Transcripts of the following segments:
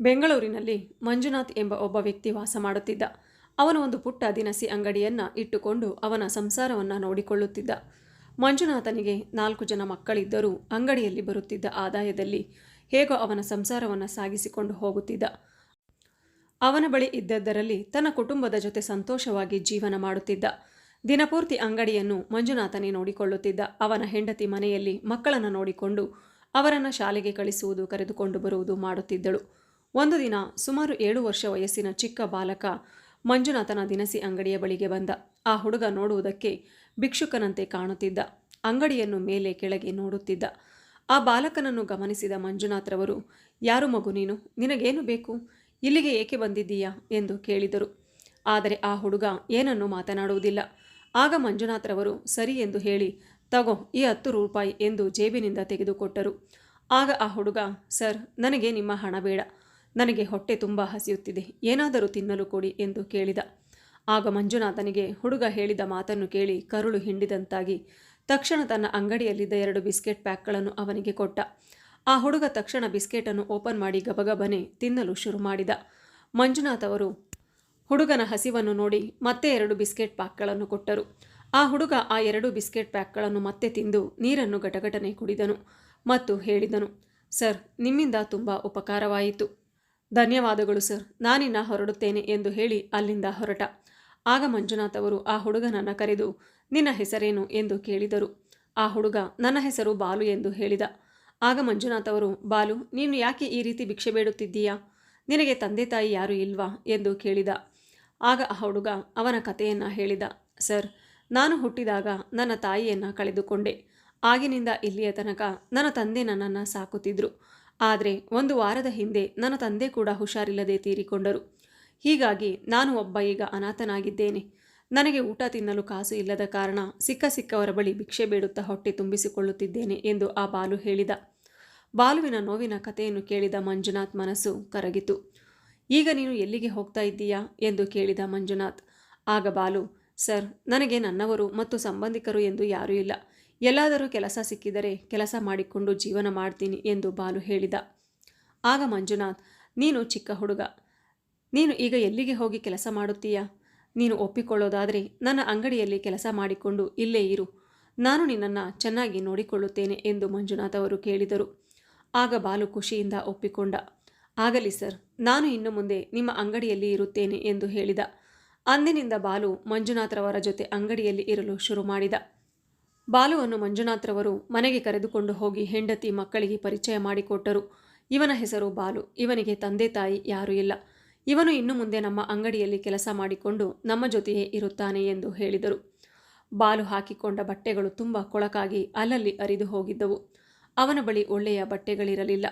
ಬೆಂಗಳೂರಿನಲ್ಲಿ ಮಂಜುನಾಥ್ ಎಂಬ ಒಬ್ಬ ವ್ಯಕ್ತಿ ವಾಸ ಮಾಡುತ್ತಿದ್ದ. ಅವನು ಒಂದು ಪುಟ್ಟ ದಿನಸಿ ಅಂಗಡಿಯನ್ನು ಇಟ್ಟುಕೊಂಡು ಅವನ ಸಂಸಾರವನ್ನು ನೋಡಿಕೊಳ್ಳುತ್ತಿದ್ದ. ಮಂಜುನಾಥನಿಗೆ ನಾಲ್ಕು ಜನ ಮಕ್ಕಳಿದ್ದರೂ ಅಂಗಡಿಯಲ್ಲಿ ಬರುತ್ತಿದ್ದ ಆದಾಯದಲ್ಲಿ ಹೇಗೋ ಅವನ ಸಂಸಾರವನ್ನು ಸಾಗಿಸಿಕೊಂಡು ಹೋಗುತ್ತಿದ್ದ. ಅವನ ಬಳಿ ಇದ್ದದ್ದರಲ್ಲಿ ತನ್ನ ಕುಟುಂಬದ ಜೊತೆ ಸಂತೋಷವಾಗಿ ಜೀವನ ಮಾಡುತ್ತಿದ್ದ. ದಿನಪೂರ್ತಿ ಅಂಗಡಿಯನ್ನು ಮಂಜುನಾಥನೇ ನೋಡಿಕೊಳ್ಳುತ್ತಿದ್ದ. ಅವನ ಹೆಂಡತಿ ಮನೆಯಲ್ಲಿ ಮಕ್ಕಳನ್ನು ನೋಡಿಕೊಂಡು ಅವರನ್ನು ಶಾಲೆಗೆ ಕಳಿಸುವುದು, ಕರೆದುಕೊಂಡು ಬರುವುದು ಮಾಡುತ್ತಿದ್ದಳು. ಒಂದು ದಿನ ಸುಮಾರು ಏಳು ವರ್ಷ ವಯಸ್ಸಿನ ಚಿಕ್ಕ ಬಾಲಕ ಮಂಜುನಾಥನ ದಿನಸಿ ಅಂಗಡಿಯ ಬಳಿಗೆ ಬಂದ. ಆ ಹುಡುಗ ನೋಡುವುದಕ್ಕೆ ಭಿಕ್ಷುಕನಂತೆ ಕಾಣುತ್ತಿದ್ದ. ಅಂಗಡಿಯನ್ನು ಮೇಲೆ ಕೆಳಗೆ ನೋಡುತ್ತಿದ್ದ. ಆ ಬಾಲಕನನ್ನು ಗಮನಿಸಿದ ಮಂಜುನಾಥ್ರವರು ಯಾರು ಮಗು ನೀನು? ನಿನಗೇನು ಬೇಕು? ಇಲ್ಲಿಗೆ ಏಕೆ ಬಂದಿದ್ದೀಯಾ? ಎಂದು ಕೇಳಿದರು. ಆದರೆ ಆ ಹುಡುಗ ಏನನ್ನೂ ಮಾತನಾಡುವುದಿಲ್ಲ. ಆಗ ಮಂಜುನಾಥ್ರವರು ಸರಿ ಎಂದು ಹೇಳಿ, ತಗೋ ಈ ಹತ್ತು ರೂಪಾಯಿ ಎಂದು ಜೇಬಿನಿಂದ ತೆಗೆದುಕೊಟ್ಟರು. ಆಗ ಆ ಹುಡುಗ, ಸರ್, ನನಗೆ ನಿಮ್ಮ ಹಣ ಬೇಡ. ನನಗೆ ಹೊಟ್ಟೆ ತುಂಬ ಹಸಿಯುತ್ತಿದೆ. ಏನಾದರೂ ತಿನ್ನಲು ಕೊಡಿ ಎಂದು ಕೇಳಿದ. ಆಗ ಮಂಜುನಾಥನಿಗೆ ಹುಡುಗ ಹೇಳಿದ ಮಾತನ್ನು ಕೇಳಿ ಕರುಳು ಹಿಂಡಿದಂತಾಗಿ. ತಕ್ಷಣ ತನ್ನ ಅಂಗಡಿಯಲ್ಲಿದ್ದ ಎರಡು ಬಿಸ್ಕೆಟ್ ಪ್ಯಾಕ್ಗಳನ್ನು ಅವನಿಗೆ ಕೊಟ್ಟ. ಆ ಹುಡುಗ ತಕ್ಷಣ ಬಿಸ್ಕೆಟನ್ನು ಓಪನ್ ಮಾಡಿ ಗಬಗಬನೆ ತಿನ್ನಲು ಶುರು ಮಾಡಿದ. ಮಂಜುನಾಥ್ ಅವರು ಹುಡುಗನ ಹಸಿವನ್ನು ನೋಡಿ ಮತ್ತೆ ಎರಡು ಬಿಸ್ಕೆಟ್ ಪ್ಯಾಕ್ಗಳನ್ನು ಕೊಟ್ಟರು. ಆ ಹುಡುಗ ಆ ಎರಡು ಬಿಸ್ಕೆಟ್ ಪ್ಯಾಕ್ಗಳನ್ನು ಮತ್ತೆ ತಿಂದು ನೀರನ್ನು ಗಟಗಟನೆ ಕುಡಿದನು ಮತ್ತು ಹೇಳಿದನು, ಸರ್, ನಿಮ್ಮಿಂದ ತುಂಬ ಉಪಕಾರವಾಯಿತು. ಧನ್ಯವಾದಗಳು, ಸರ್. ನಾನಿನ್ನ ಹೊರಡುತ್ತೇನೆ ಎಂದು ಹೇಳಿ ಅಲ್ಲಿಂದ ಹೊರಟ. ಆಗ ಮಂಜುನಾಥ್ ಅವರು ಆ ಹುಡುಗನನ್ನು ಕರೆದು, ನಿನ್ನ ಹೆಸರೇನು? ಎಂದು ಕೇಳಿದರು. ಆ ಹುಡುಗ, ನನ್ನ ಹೆಸರು ಬಾಲು ಎಂದು ಹೇಳಿದ. ಆಗ ಮಂಜುನಾಥ್ ಅವರು, ಬಾಲು, ನೀನು ಯಾಕೆ ಈ ರೀತಿ ಭಿಕ್ಷೆ ಬೇಡುತ್ತಿದ್ದೀಯಾ? ನಿನಗೆ ತಂದೆ ತಾಯಿ ಯಾರೂ ಇಲ್ವಾ? ಎಂದು ಕೇಳಿದ. ಆಗ ಆ ಹುಡುಗ ಅವನ ಕಥೆಯನ್ನು ಹೇಳಿದ. ಸರ್, ನಾನು ಹುಟ್ಟಿದಾಗ ನನ್ನ ತಾಯಿಯನ್ನು ಕಳೆದುಕೊಂಡೆ. ಆಗಿನಿಂದ ಇಲ್ಲಿಯ ತನಕ ನನ್ನ ತಂದೆ ನನ್ನನ್ನು ಸಾಕುತ್ತಿದ್ದರು ಆದರೆ ಒಂದು ವಾರದ ಹಿಂದೆ ನನ್ನ ತಂದೆ ಕೂಡ ಹುಷಾರಿಲ್ಲದೆ ತೀರಿಕೊಂಡರು. ಹೀಗಾಗಿ ನಾನು ಒಬ್ಬ ಈಗ ಅನಾಥನಾಗಿದ್ದೇನೆ. ನನಗೆ ಊಟ ತಿನ್ನಲು ಕಾಸು ಇಲ್ಲದ ಕಾರಣ ಸಿಕ್ಕ ಸಿಕ್ಕವರ ಬಳಿ ಭಿಕ್ಷೆ ಬೇಡುತ್ತಾ ಹೊಟ್ಟೆ ತುಂಬಿಸಿಕೊಳ್ಳುತ್ತಿದ್ದೇನೆ ಎಂದು ಆ ಬಾಲು ಹೇಳಿದ. ಬಾಲುವಿನ ನೋವಿನ ಕಥೆಯನ್ನು ಕೇಳಿದ ಮಂಜುನಾಥ್ ಮನಸ್ಸು ಕರಗಿತು. ಈಗ ನೀನು ಎಲ್ಲಿಗೆ ಹೋಗ್ತಾ ಇದ್ದೀಯಾ? ಎಂದು ಕೇಳಿದ ಮಂಜುನಾಥ್. ಆಗ ಬಾಲು, ಸರ್, ನನಗೆ ನನ್ನವರು ಮತ್ತು ಸಂಬಂಧಿಕರು ಎಂದು ಯಾರೂ ಇಲ್ಲ. ಎಲ್ಲಾದರೂ ಕೆಲಸ ಸಿಕ್ಕಿದರೆ ಕೆಲಸ ಮಾಡಿಕೊಂಡು ಜೀವನ ಮಾಡ್ತೀನಿ ಎಂದು ಬಾಲು ಹೇಳಿದ. ಆಗ ಮಂಜುನಾಥ್, ನೀನು ಚಿಕ್ಕ ಹುಡುಗ. ನೀನು ಈಗ ಎಲ್ಲಿಗೆ ಹೋಗಿ ಕೆಲಸ ಮಾಡುತ್ತೀಯಾ? ನೀನು ಒಪ್ಪಿಕೊಳ್ಳೋದಾದರೆ ನನ್ನ ಅಂಗಡಿಯಲ್ಲಿ ಕೆಲಸ ಮಾಡಿಕೊಂಡು ಇಲ್ಲೇ ಇರು. ನಾನು ನಿನ್ನನ್ನು ಚೆನ್ನಾಗಿ ನೋಡಿಕೊಳ್ಳುತ್ತೇನೆ ಎಂದು ಮಂಜುನಾಥ್ ಅವರು ಕೇಳಿದರು. ಆಗ ಬಾಲು ಖುಷಿಯಿಂದ ಒಪ್ಪಿಕೊಂಡ. ಆಗಲಿ ಸರ್, ನಾನು ಇನ್ನು ಮುಂದೆ ನಿಮ್ಮ ಅಂಗಡಿಯಲ್ಲಿ ಇರುತ್ತೇನೆ ಎಂದು ಹೇಳಿದ. ಅಂದಿನಿಂದ ಬಾಲು ಮಂಜುನಾಥ್ರವರ ಜೊತೆ ಅಂಗಡಿಯಲ್ಲಿ ಇರಲು ಶುರು ಮಾಡಿದ. ಬಾಲುವನ್ನು ಮಂಜುನಾಥ್ರವರು ಮನೆಗೆ ಕರೆದುಕೊಂಡು ಹೋಗಿ ಹೆಂಡತಿ ಮಕ್ಕಳಿಗೆ ಪರಿಚಯ ಮಾಡಿಕೊಟ್ಟರು. ಇವನ ಹೆಸರು ಬಾಲು. ಇವನಿಗೆ ತಂದೆ ತಾಯಿ ಯಾರೂ ಇಲ್ಲ. ಇವನು ಇನ್ನು ಮುಂದೆ ನಮ್ಮ ಅಂಗಡಿಯಲ್ಲಿ ಕೆಲಸ ಮಾಡಿಕೊಂಡು ನಮ್ಮ ಜೊತೆಯೇ ಇರುತ್ತಾನೆ ಎಂದು ಹೇಳಿದರು. ಬಾಲು ಹಾಕಿಕೊಂಡ ಬಟ್ಟೆಗಳು ತುಂಬ ಕೊಳಕಾಗಿ ಅಲ್ಲಲ್ಲಿ ಅರಿದು ಹೋಗಿದ್ದವು. ಅವನ ಬಳಿ ಒಳ್ಳೆಯ ಬಟ್ಟೆಗಳಿರಲಿಲ್ಲ.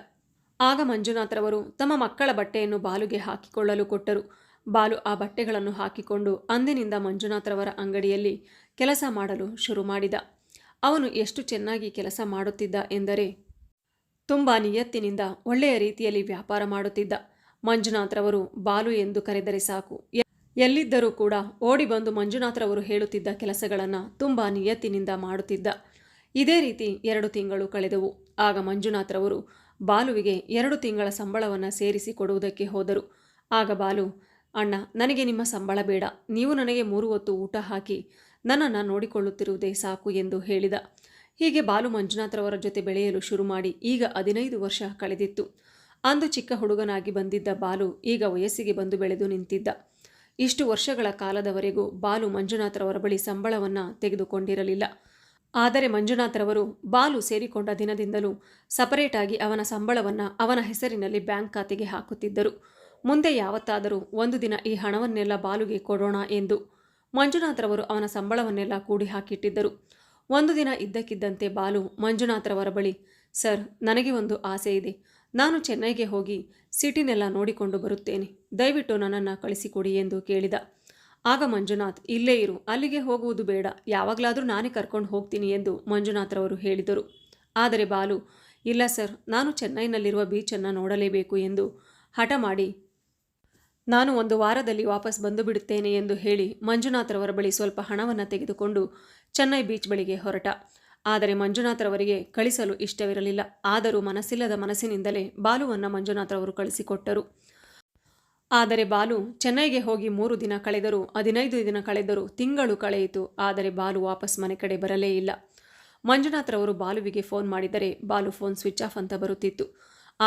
ಆಗ ಮಂಜುನಾಥ್ರವರು ತಮ್ಮ ಮಕ್ಕಳ ಬಟ್ಟೆಯನ್ನು ಬಾಲುಗೆ ಹಾಕಿಕೊಳ್ಳಲು ಕೊಟ್ಟರು. ಬಾಲು ಆ ಬಟ್ಟೆಗಳನ್ನು ಹಾಕಿಕೊಂಡು ಅಂದಿನಿಂದ ಮಂಜುನಾಥ್ರವರ ಅಂಗಡಿಯಲ್ಲಿ ಕೆಲಸ ಮಾಡಲು ಶುರು ಮಾಡಿದ. ಅವನು ಎಷ್ಟು ಚೆನ್ನಾಗಿ ಕೆಲಸ ಮಾಡುತ್ತಿದ್ದ ಎಂದರೆ, ತುಂಬ ನಿಯತ್ತಿನಿಂದ ಒಳ್ಳೆಯ ರೀತಿಯಲ್ಲಿ ವ್ಯಾಪಾರ ಮಾಡುತ್ತಿದ್ದ. ಮಂಜುನಾಥ್ರವರು ಬಾಲು ಎಂದು ಕರೆದರೆ ಸಾಕು. ಎಲ್ಲಿದ್ದರೂ ಕೂಡ ಓಡಿ ಬಂದು ಮಂಜುನಾಥ್ರವರು ಹೇಳುತ್ತಿದ್ದ ಕೆಲಸಗಳನ್ನು ತುಂಬ ನಿಯತ್ತಿನಿಂದ ಮಾಡುತ್ತಿದ್ದ. ಇದೇ ರೀತಿ ಎರಡು ತಿಂಗಳು ಕಳೆದವು. ಆಗ ಮಂಜುನಾಥ್ರವರು ಬಾಲುವಿಗೆ ಎರಡು ತಿಂಗಳ ಸಂಬಳವನ್ನು ಸೇರಿಸಿ ಕೊಡುವುದಕ್ಕೆ ಹೋದರು. ಆಗ ಬಾಲು, ಅಣ್ಣ, ನನಗೆ ನಿಮ್ಮ ಸಂಬಳ ಬೇಡ. ನೀವು ನನಗೆ ಮೂರು ಹೊತ್ತು ಊಟ ಹಾಕಿ ನನ್ನನ್ನು ನೋಡಿಕೊಳ್ಳುತ್ತಿರುವುದೇ ಸಾಕು ಎಂದು ಹೇಳಿದ. ಹೀಗೆ ಬಾಲು ಮಂಜುನಾಥ್ರವರ ಜೊತೆ ಬೆಳೆಯಲು ಶುರು ಮಾಡಿ ಈಗ ಹದಿನೈದು ವರ್ಷ ಕಳೆದಿತ್ತು. ಅಂದು ಚಿಕ್ಕ ಹುಡುಗನಾಗಿ ಬಂದಿದ್ದ ಬಾಲು ಈಗ ವಯಸ್ಸಿಗೆ ಬಂದು ಬೆಳೆದು ನಿಂತಿದ್ದ. ಇಷ್ಟು ವರ್ಷಗಳ ಕಾಲದವರೆಗೂ ಬಾಲು ಮಂಜುನಾಥ್ರವರ ಬಳಿ ಸಂಬಳವನ್ನು ತೆಗೆದುಕೊಂಡಿರಲಿಲ್ಲ. ಆದರೆ ಮಂಜುನಾಥ್ರವರು ಬಾಲು ಸೇರಿಕೊಂಡ ದಿನದಿಂದಲೂ ಸಪರೇಟಾಗಿ ಅವನ ಸಂಬಳವನ್ನು ಅವನ ಹೆಸರಿನಲ್ಲಿ ಬ್ಯಾಂಕ್ ಖಾತೆಗೆ ಹಾಕುತ್ತಿದ್ದರು. ಮುಂದೆ ಯಾವತ್ತಾದರೂ ಒಂದು ದಿನ ಈ ಹಣವನ್ನೆಲ್ಲ ಬಾಲುಗೆ ಕೊಡೋಣ ಎಂದು ಮಂಜುನಾಥ್ರವರು ಅವನ ಸಂಬಳವನ್ನೆಲ್ಲ ಕೂಡಿ ಹಾಕಿಟ್ಟಿದ್ದರು ಒಂದು ದಿನ ಇದ್ದಕ್ಕಿದ್ದಂತೆ ಬಾಲು ಮಂಜುನಾಥ್ರವರ ಬಳಿ, ಸರ್, ನನಗೆ ಒಂದು ಆಸೆ ಇದೆ. ನಾನು ಚೆನ್ನೈಗೆ ಹೋಗಿ ಸಿಟಿನೆಲ್ಲ ನೋಡಿಕೊಂಡು ಬರುತ್ತೇನೆ. ದಯವಿಟ್ಟು ನನ್ನನ್ನು ಕಳಿಸಿಕೊಡಿ ಎಂದು ಕೇಳಿದ. ಆಗ ಮಂಜುನಾಥ್, ಇಲ್ಲೇ ಇರು. ಅಲ್ಲಿಗೆ ಹೋಗುವುದು ಬೇಡ. ಯಾವಾಗಲಾದರೂ ನಾನೇ ಕರ್ಕೊಂಡು ಹೋಗ್ತೀನಿ ಎಂದು ಮಂಜುನಾಥ್ರವರು ಹೇಳಿದರು. ಆದರೆ ಬಾಲು, ಇಲ್ಲ ಸರ್, ನಾನು ಚೆನ್ನೈನಲ್ಲಿರುವ ಬೀಚನ್ನು ನೋಡಲೇಬೇಕು ಎಂದು ಹಠ ಮಾಡಿ ನಾನು ಒಂದು ವಾರದಲ್ಲಿ ವಾಪಸ್ ಬಂದು ಬಿಡುತ್ತೇನೆ ಎಂದು ಹೇಳಿ ಮಂಜುನಾಥರವರ ಬಳಿ ಸ್ವಲ್ಪ ಹಣವನ್ನು ತೆಗೆದುಕೊಂಡು ಚೆನ್ನೈ ಬೀಚ್ ಬಳಿಗೆ ಹೊರಟ. ಆದರೆ ಮಂಜುನಾಥರವರಿಗೆ ಕಳಿಸಲು ಇಷ್ಟವಿರಲಿಲ್ಲ. ಆದರೂ ಮನಸ್ಸಿಲ್ಲದ ಮನಸ್ಸಿನಿಂದಲೇ ಬಾಲುವನ್ನು ಮಂಜುನಾಥರವರು ಕಳಿಸಿಕೊಟ್ಟರು. ಆದರೆ ಬಾಲು ಚೆನ್ನೈಗೆ ಹೋಗಿ ಮೂರು ದಿನ ಕಳೆದರೂ, ಹದಿನೈದು ದಿನ ಕಳೆದರೂ ತಿಂಗಳು ಕಳೆಯಿತು. ಆದರೆ ಬಾಲು ವಾಪಸ್ ಮನೆ ಕಡೆ ಬರಲೇ ಇಲ್ಲ. ಮಂಜುನಾಥರವರು ಬಾಲುವಿಗೆ ಫೋನ್ ಮಾಡಿದರೆ ಬಾಲು ಫೋನ್ ಸ್ವಿಚ್ ಆಫ್ ಅಂತ ಬರುತ್ತಿತ್ತು.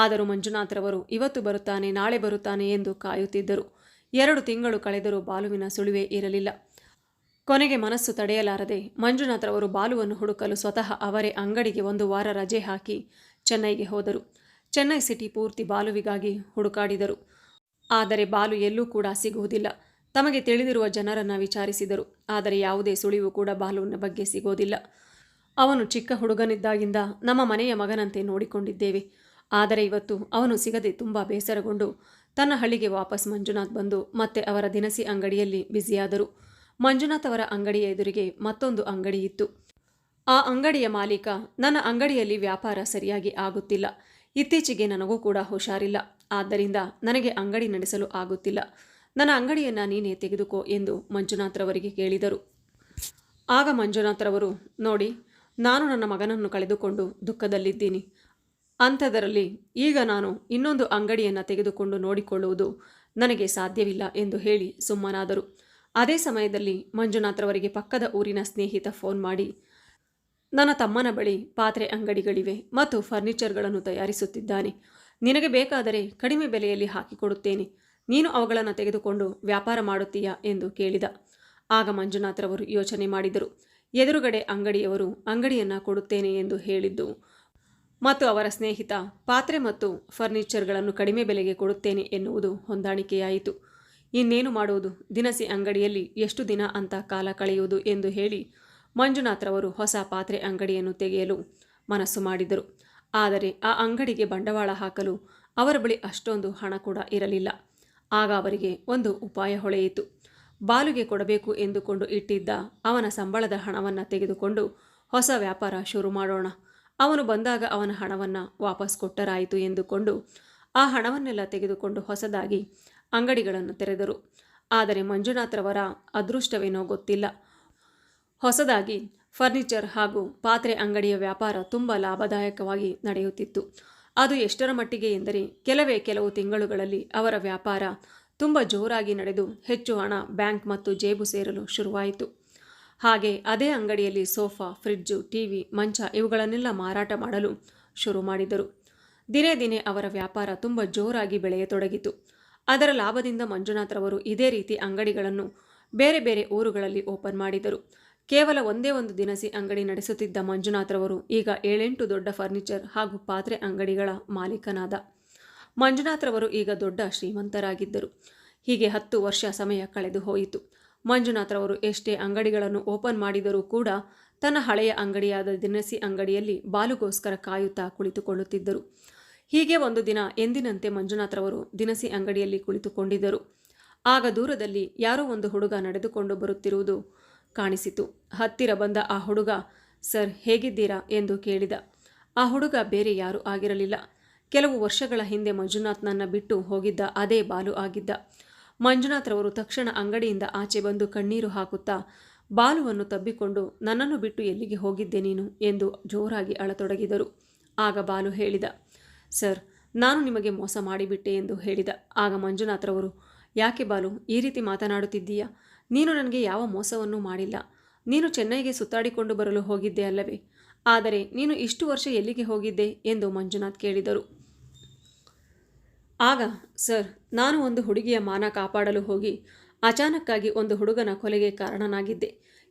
ಆದರೂ ಮಂಜುನಾಥರವರು ಇವತ್ತು ಬರುತ್ತಾನೆ, ನಾಳೆ ಬರುತ್ತಾನೆ ಎಂದು ಕಾಯುತ್ತಿದ್ದರು. ಎರಡು ತಿಂಗಳು ಕಳೆದರೂ ಬಾಲುವಿನ ಸುಳಿವೇ ಇರಲಿಲ್ಲ. ಕೊನೆಗೆ ಮನಸ್ಸು ತಡೆಯಲಾರದೆ ಮಂಜುನಾಥರವರು ಬಾಲುವನ್ನು ಹುಡುಕಲು ಸ್ವತಃ ಅವರೇ ಅಂಗಡಿಗೆ ಒಂದು ವಾರ ರಜೆ ಹಾಕಿ ಚೆನ್ನೈಗೆ ಹೋದರು. ಚೆನ್ನೈ ಸಿಟಿ ಪೂರ್ತಿ ಬಾಲುವಿಗಾಗಿ ಹುಡುಕಾಡಿದರು. ಆದರೆ ಬಾಲು ಎಲ್ಲೂ ಕೂಡ ಸಿಗುವುದಿಲ್ಲ. ತಮಗೆ ತಿಳಿದಿರುವ ಜನರನ್ನು ವಿಚಾರಿಸಿದರು. ಆದರೆ ಯಾವುದೇ ಸುಳಿವು ಕೂಡ ಬಾಲುವಿನ ಬಗ್ಗೆ ಸಿಗೋದಿಲ್ಲ. ಅವನು ಚಿಕ್ಕ ಹುಡುಗನಿದ್ದಾಗಿಂದ ನಮ್ಮ ಮನೆಯ ಮಗನಂತೆ ನೋಡಿಕೊಂಡಿದ್ದೇವೆ. ಆದರೆ ಇವತ್ತು ಅವನು ಸಿಗದೆ ತುಂಬ ಬೇಸರಗೊಂಡು ತನ್ನ ಹಳ್ಳಿಗೆ ವಾಪಸ್ ಮಂಜುನಾಥ್ ಬಂದು ಮತ್ತೆ ಅವರ ದಿನಸಿ ಅಂಗಡಿಯಲ್ಲಿ ಬ್ಯುಸಿಯಾದರು. ಮಂಜುನಾಥ್ ಅವರ ಅಂಗಡಿಯ ಎದುರಿಗೆ ಮತ್ತೊಂದು ಅಂಗಡಿ ಇತ್ತು. ಆ ಅಂಗಡಿಯ ಮಾಲೀಕ, ನನ್ನ ಅಂಗಡಿಯಲ್ಲಿ ವ್ಯಾಪಾರ ಸರಿಯಾಗಿ ಆಗುತ್ತಿಲ್ಲ. ಇತ್ತೀಚೆಗೆ ನನಗೂ ಕೂಡ ಹುಷಾರಿಲ್ಲ. ಆದ್ದರಿಂದ ನನಗೆ ಅಂಗಡಿ ನಡೆಸಲು ಆಗುತ್ತಿಲ್ಲ. ನನ್ನ ಅಂಗಡಿಯನ್ನು ನೀನೇ ತೆಗೆದುಕೋ ಎಂದು ಮಂಜುನಾಥ್ರವರಿಗೆ ಕೇಳಿದರು. ಆಗ ಮಂಜುನಾಥ್ರವರು ನೋಡಿ, ನಾನು ನನ್ನ ಮಗನನ್ನು ಕಳೆದುಕೊಂಡು ದುಃಖದಲ್ಲಿದ್ದೀನಿ. ಅಂಥದರಲ್ಲಿ ಈಗ ನಾನು ಇನ್ನೊಂದು ಅಂಗಡಿಯನ್ನು ತೆಗೆದುಕೊಂಡು ನೋಡಿಕೊಳ್ಳುವುದು ನನಗೆ ಸಾಧ್ಯವಿಲ್ಲ ಎಂದು ಹೇಳಿ ಸುಮ್ಮನಾದರು. ಅದೇ ಸಮಯದಲ್ಲಿ ಮಂಜುನಾಥ್ರವರಿಗೆ ಪಕ್ಕದ ಊರಿನ ಸ್ನೇಹಿತ ಫೋನ್ ಮಾಡಿ, ನನ್ನ ತಮ್ಮನ ಬಳಿ ಪಾತ್ರೆ ಅಂಗಡಿಗಳಿವೆ ಮತ್ತು ಫರ್ನಿಚರ್ಗಳನ್ನು ತಯಾರಿಸುತ್ತಿದ್ದಾನೆ. ನಿನಗೆ ಬೇಕಾದರೆ ಕಡಿಮೆ ಬೆಲೆಯಲ್ಲಿ ಹಾಕಿಕೊಡುತ್ತೇನೆ. ನೀನು ಅವುಗಳನ್ನು ತೆಗೆದುಕೊಂಡು ವ್ಯಾಪಾರ ಮಾಡುತ್ತೀಯಾ? ಎಂದು ಕೇಳಿದ. ಆಗ ಮಂಜುನಾಥ್ರವರು ಯೋಚನೆ ಮಾಡಿದರು, ಎದುರುಗಡೆ ಅಂಗಡಿಯವರು ಅಂಗಡಿಯನ್ನು ಕೊಡುತ್ತೇನೆ ಎಂದು ಹೇಳಿದ್ದು ಮತ್ತು ಅವರ ಸ್ನೇಹಿತ, ಪಾತ್ರೆ ಮತ್ತು ಫರ್ನಿಚರ್ಗಳನ್ನು ಕಡಿಮೆ ಬೆಲೆಗೆ ಕೊಡುತ್ತೇನೆ ಎನ್ನುವುದು ಹೊಂದಾಣಿಕೆಯಾಯಿತು. ಇನ್ನೇನು ಮಾಡುವುದು? ದಿನಸಿ ಅಂಗಡಿಯಲ್ಲಿ ಎಷ್ಟು ದಿನ ಅಂತ ಕಾಲ ಕಳೆಯುವುದು ಎಂದು ಹೇಳಿ ಮಂಜುನಾಥ್ರವರು ಹೊಸ ಪಾತ್ರೆ ಅಂಗಡಿಯನ್ನು ತೆಗೆಯಲು ಮನಸ್ಸು ಮಾಡಿದರು. ಆದರೆ ಆ ಅಂಗಡಿಗೆ ಬಂಡವಾಳ ಹಾಕಲು ಅವರ ಬಳಿ ಅಷ್ಟೊಂದು ಹಣ ಕೂಡ ಇರಲಿಲ್ಲ. ಆಗ ಅವರಿಗೆ ಒಂದು ಉಪಾಯ ಹೊಳೆಯಿತು. ಬಾಲುಗೆ ಕೊಡಬೇಕು ಎಂದುಕೊಂಡು ಇಟ್ಟಿದ್ದ ಅವನ ಸಂಬಳದ ಹಣವನ್ನು ತೆಗೆದುಕೊಂಡು ಹೊಸ ವ್ಯಾಪಾರ ಶುರು ಮಾಡೋಣ. ಅವನು ಬಂದಾಗ ಅವನ ಹಣವನ್ನು ವಾಪಸ್ ಕೊಟ್ಟರಾಯಿತು ಎಂದುಕೊಂಡು ಆ ಹಣವನ್ನೆಲ್ಲ ತೆಗೆದುಕೊಂಡು ಹೊಸದಾಗಿ ಅಂಗಡಿಗಳನ್ನು ತೆರೆದರು. ಆದರೆ ಮಂಜುನಾಥ್ರವರ ಅದೃಷ್ಟವೇನೋ ಗೊತ್ತಿಲ್ಲ. ಹೊಸದಾಗಿ ಫರ್ನಿಚರ್ ಹಾಗೂ ಪಾತ್ರೆ ಅಂಗಡಿಯ ವ್ಯಾಪಾರ ತುಂಬ ಲಾಭದಾಯಕವಾಗಿ ನಡೆಯುತ್ತಿತ್ತು. ಅದು ಎಷ್ಟರ ಮಟ್ಟಿಗೆ ಎಂದರೆ ಕೆಲವೇ ಕೆಲವು ತಿಂಗಳುಗಳಲ್ಲಿ ಅವರ ವ್ಯಾಪಾರ ತುಂಬ ಜೋರಾಗಿ ನಡೆದು ಹೆಚ್ಚು ಹಣ ಬ್ಯಾಂಕ್ ಮತ್ತು ಜೇಬು ಸೇರಲು ಶುರುವಾಯಿತು. ಹಾಗೆ ಅದೇ ಅಂಗಡಿಯಲ್ಲಿ ಸೋಫಾ, ಫ್ರಿಡ್ಜು, ಟಿವಿ, ಮಂಚ ಇವುಗಳನ್ನೆಲ್ಲ ಮಾರಾಟ ಮಾಡಲು ಶುರು ಮಾಡಿದರು. ದಿನೇ ದಿನೇ ಅವರ ವ್ಯಾಪಾರ ತುಂಬ ಜೋರಾಗಿ ಬೆಳೆಯತೊಡಗಿತು. ಅದರ ಲಾಭದಿಂದ ಮಂಜುನಾಥ್ರವರು ಇದೇ ರೀತಿ ಅಂಗಡಿಗಳನ್ನು ಬೇರೆ ಬೇರೆ ಊರುಗಳಲ್ಲಿ ಓಪನ್ ಮಾಡಿದರು. ಕೇವಲ ಒಂದೇ ಒಂದು ದಿನಸಿ ಅಂಗಡಿ ನಡೆಸುತ್ತಿದ್ದ ಮಂಜುನಾಥ್ರವರು ಈಗ ಏಳೆಂಟು ದೊಡ್ಡ ಫರ್ನಿಚರ್ ಹಾಗೂ ಪಾತ್ರೆ ಅಂಗಡಿಗಳ ಮಾಲೀಕನಾದ. ಮಂಜುನಾಥ್ರವರು ಈಗ ದೊಡ್ಡ ಶ್ರೀಮಂತರಾಗಿದ್ದರು. ಹೀಗೆ ಹತ್ತು ವರ್ಷ ಸಮಯ ಕಳೆದು ಹೋಯಿತು. ಮಂಜುನಾಥ್ರವರು ಎಷ್ಟೇ ಅಂಗಡಿಗಳನ್ನು ಓಪನ್ ಮಾಡಿದರೂ ಕೂಡ ತನ್ನ ಹಳೆಯ ಅಂಗಡಿಯಾದ ದಿನಸಿ ಅಂಗಡಿಯಲ್ಲಿ ಬಾಲುಗೋಸ್ಕರ ಕಾಯುತ್ತಾ ಕುಳಿತುಕೊಳ್ಳುತ್ತಿದ್ದರು. ಹೀಗೆ ಒಂದು ದಿನ ಎಂದಿನಂತೆ ಮಂಜುನಾಥ್ರವರು ದಿನಸಿ ಅಂಗಡಿಯಲ್ಲಿ ಕುಳಿತುಕೊಂಡಿದ್ದರು. ಆಗ ದೂರದಲ್ಲಿ ಯಾರೋ ಒಂದು ಹುಡುಗ ನಡೆದುಕೊಂಡು ಬರುತ್ತಿರುವುದು ಕಾಣಿಸಿತು. ಹತ್ತಿರ ಬಂದ ಆ ಹುಡುಗ, ಸರ್, ಹೇಗಿದ್ದೀರಾ? ಎಂದು ಕೇಳಿದ. ಆ ಹುಡುಗ ಬೇರೆ ಯಾರೂ ಆಗಿರಲಿಲ್ಲ. ಕೆಲವು ವರ್ಷಗಳ ಹಿಂದೆ ಮಂಜುನಾಥ್ನನ್ನು ಬಿಟ್ಟು ಹೋಗಿದ್ದ ಅದೇ ಬಾಲು ಆಗಿದ್ದ. ಮಂಜುನಾಥ್ರವರು ತಕ್ಷಣ ಅಂಗಡಿಯಿಂದ ಆಚೆ ಬಂದು ಕಣ್ಣೀರು ಹಾಕುತ್ತಾ, ಬಾಲುವನ್ನು ತಬ್ಬಿಕೊಂಡು, ನನ್ನನ್ನು ಬಿಟ್ಟು ಎಲ್ಲಿಗೆ ಹೋಗಿದ್ದೆ ನೀನು ಎಂದು ಜೋರಾಗಿ ಅಳತೊಡಗಿದರು. ಆಗ ಬಾಲು ಹೇಳಿದ, ಸರ್, ನಾನು ನಿಮಗೆ ಮೋಸ ಮಾಡಿಬಿಟ್ಟೆ ಎಂದು ಹೇಳಿದ. ಆಗ ಮಂಜುನಾಥ್ರವರು ಯಾಕೆ ಬಾಲು, ಈ ರೀತಿ ಮಾತನಾಡುತ್ತಿದ್ದೀಯಾ? ನೀನು ನನಗೆ ಯಾವ ಮೋಸವನ್ನೂ ಮಾಡಿಲ್ಲ. ನೀನು ಚೆನ್ನೈಗೆ ಸುತ್ತಾಡಿಕೊಂಡು ಬರಲು ಹೋಗಿದ್ದೆ ಅಲ್ಲವೇ? ಆದರೆ ನೀನು ಇಷ್ಟು ವರ್ಷ ಎಲ್ಲಿಗೆ ಹೋಗಿದ್ದೆ ಎಂದು ಮಂಜುನಾಥ್ ಕೇಳಿದರು. ಆಗ, ಸರ್, ನಾನು ಒಂದು ಹುಡುಗಿಯ ಮಾನ ಕಾಪಾಡಲು ಹೋಗಿ ಅಚಾನಕ್ಕಾಗಿ ಒಂದು ಹುಡುಗನ ಕೊಲೆಗೆ ಕಾರಣನಾಗಿದ್ದೆ.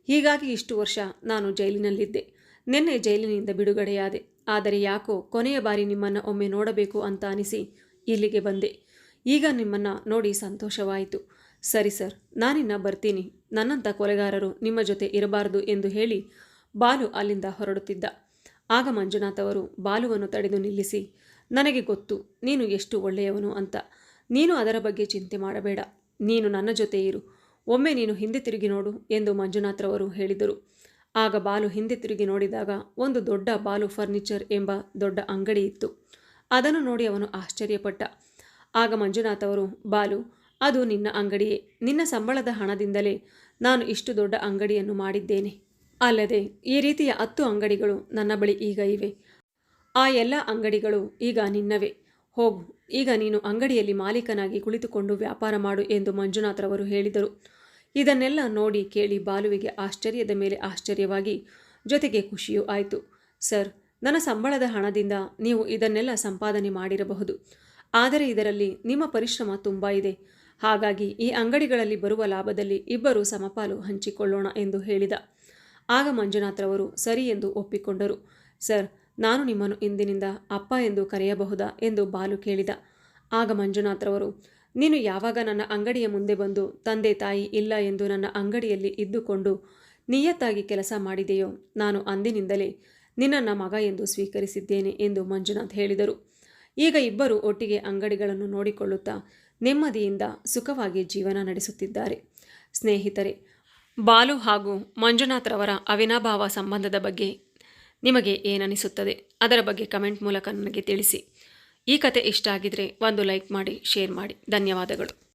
ಹೀಗಾಗಿ ಇಷ್ಟು ವರ್ಷ ನಾನು ಜೈಲಿನಲ್ಲಿದ್ದೆ. ನಿನ್ನೆ ಜೈಲಿನಿಂದ ಬಿಡುಗಡೆಯಾದೆ. ಆದರೆ ಯಾಕೋ ಕೊನೆಯ ಬಾರಿ ನಿಮ್ಮನ್ನು ಒಮ್ಮೆ ನೋಡಬೇಕು ಅಂತ ಅನಿಸಿ ಇಲ್ಲಿಗೆ ಬಂದೆ. ಈಗ ನಿಮ್ಮನ್ನು ನೋಡಿ ಸಂತೋಷವಾಯಿತು. ಸರಿ, ಸರ್, ನಾನಿನ್ನ ಬರ್ತೀನಿ. ನನ್ನಂಥ ಕೊಲೆಗಾರರು ನಿಮ್ಮ ಜೊತೆ ಇರಬಾರದು ಎಂದು ಹೇಳಿ ಬಾಲು ಅಲ್ಲಿಂದ ಹೊರಡುತ್ತಿದ್ದ. ಆಗ ಮಂಜುನಾಥ್ ಅವರು ಬಾಲುವನ್ನು ತಡೆದು ನಿಲ್ಲಿಸಿ ನನಗೆ ಗೊತ್ತು ನೀನು ಎಷ್ಟು ಒಳ್ಳೆಯವನು ಅಂತ. ನೀನು ಅದರ ಬಗ್ಗೆ ಚಿಂತೆ ಮಾಡಬೇಡ. ನೀನು ನನ್ನ ಜೊತೆ ಇರು. ಒಮ್ಮೆ ನೀನು ಹಿಂದೆ ತಿರುಗಿ ನೋಡು ಎಂದು ಮಂಜುನಾಥ್ರವರು ಹೇಳಿದರು. ಆಗ ಬಾಲು ಹಿಂದೆ ತಿರುಗಿ ನೋಡಿದಾಗ ಒಂದು ದೊಡ್ಡ ಬಾಲು ಫರ್ನಿಚರ್ ಎಂಬ ದೊಡ್ಡ ಅಂಗಡಿ ಇತ್ತು. ಅದನ್ನು ನೋಡಿ ಅವನು ಆಶ್ಚರ್ಯಪಟ್ಟ. ಆಗ ಮಂಜುನಾಥ್ ಅವರು, ಬಾಲು, ಅದು ನಿನ್ನ ಅಂಗಡಿಯೇ. ನಿನ್ನ ಸಂಬಳದ ಹಣದಿಂದಲೇ ನಾನು ಇಷ್ಟು ದೊಡ್ಡ ಅಂಗಡಿಯನ್ನು ಮಾಡಿದ್ದೇನೆ. ಅಲ್ಲದೆ ಈ ರೀತಿಯ ಹತ್ತು ಅಂಗಡಿಗಳು ನನ್ನ ಬಳಿ ಈಗ ಇವೆ. ಆ ಎಲ್ಲ ಅಂಗಡಿಗಳು ಈಗ ನಿನ್ನವೇ. ಹೋಗು, ಈಗ ನೀನು ಅಂಗಡಿಯಲ್ಲಿ ಮಾಲೀಕನಾಗಿ ಕುಳಿತುಕೊಂಡು ವ್ಯಾಪಾರ ಮಾಡು ಎಂದು ಮಂಜುನಾಥ್ರವರು ಹೇಳಿದರು. ಇದನ್ನೆಲ್ಲ ನೋಡಿ ಕೇಳಿ ಬಾಲುವಿಗೆ ಆಶ್ಚರ್ಯದ ಮೇಲೆ ಆಶ್ಚರ್ಯವಾಗಿ, ಜೊತೆಗೆ ಖುಷಿಯೂ ಆಯಿತು. ಸರ್, ನನ್ನ ಸಂಬಳದ ಹಣದಿಂದ ನೀವು ಇದನ್ನೆಲ್ಲ ಸಂಪಾದನೆ ಮಾಡಿರಬಹುದು. ಆದರೆ ಇದರಲ್ಲಿ ನಿಮ್ಮ ಪರಿಶ್ರಮ ತುಂಬ ಇದೆ. ಹಾಗಾಗಿ ಈ ಅಂಗಡಿಗಳಲ್ಲಿ ಬರುವ ಲಾಭದಲ್ಲಿ ಇಬ್ಬರು ಸಮಪಾಲು ಹಂಚಿಕೊಳ್ಳೋಣ ಎಂದು ಹೇಳಿದ. ಆಗ ಮಂಜುನಾಥ್ರವರು ಸರಿ ಎಂದು ಒಪ್ಪಿಕೊಂಡರು. ಸರ್ ನಾನು ನಿಮ್ಮನ್ನು ಇಂದಿನಿಂದ ಅಪ್ಪ ಎಂದು ಕರೆಯಬಹುದಾ ಎಂದು ಬಾಲು ಕೇಳಿದ. ಆಗ ಮಂಜುನಾಥ್ರವರು ನೀನು ಯಾವಾಗ ನನ್ನ ಅಂಗಡಿಯ ಮುಂದೆ ಬಂದು ತಂದೆ ತಾಯಿ ಇಲ್ಲ ಎಂದು ನನ್ನ ಅಂಗಡಿಯಲ್ಲಿ ಇದ್ದುಕೊಂಡು ನಿಯತ್ತಾಗಿ ಕೆಲಸ ಮಾಡಿದೆಯೋ, ನಾನು ಅಂದಿನಿಂದಲೇ ನಿನ್ನನ್ನು ಮಗ ಎಂದು ಸ್ವೀಕರಿಸಿದ್ದೇನೆ ಎಂದು ಮಂಜುನಾಥ್ ಹೇಳಿದರು. ಈಗ ಇಬ್ಬರು ಒಟ್ಟಿಗೆ ಅಂಗಡಿಗಳನ್ನು ನೋಡಿಕೊಳ್ಳುತ್ತಾ ನೆಮ್ಮದಿಯಿಂದ ಸುಖವಾಗಿ ಜೀವನ ನಡೆಸುತ್ತಿದ್ದಾರೆ. ಸ್ನೇಹಿತರೆ, ಬಾಲು ಹಾಗೂ ಮಂಜುನಾಥ್ರವರ ಅವಿನಾಭಾವ ಸಂಬಂಧದ ಬಗ್ಗೆ ನಿಮಗೆ ಏನನಿಸುತ್ತದೆ ಅದರ ಬಗ್ಗೆ ಕಮೆಂಟ್ ಮೂಲಕ ನನಗೆ ತಿಳಿಸಿ. ಈ ಕತೆ ಇಷ್ಟ ಆಗಿದ್ರೆ ಒಂದು ಲೈಕ್ ಮಾಡಿ, ಶೇರ್ ಮಾಡಿ. ಧನ್ಯವಾದಗಳು.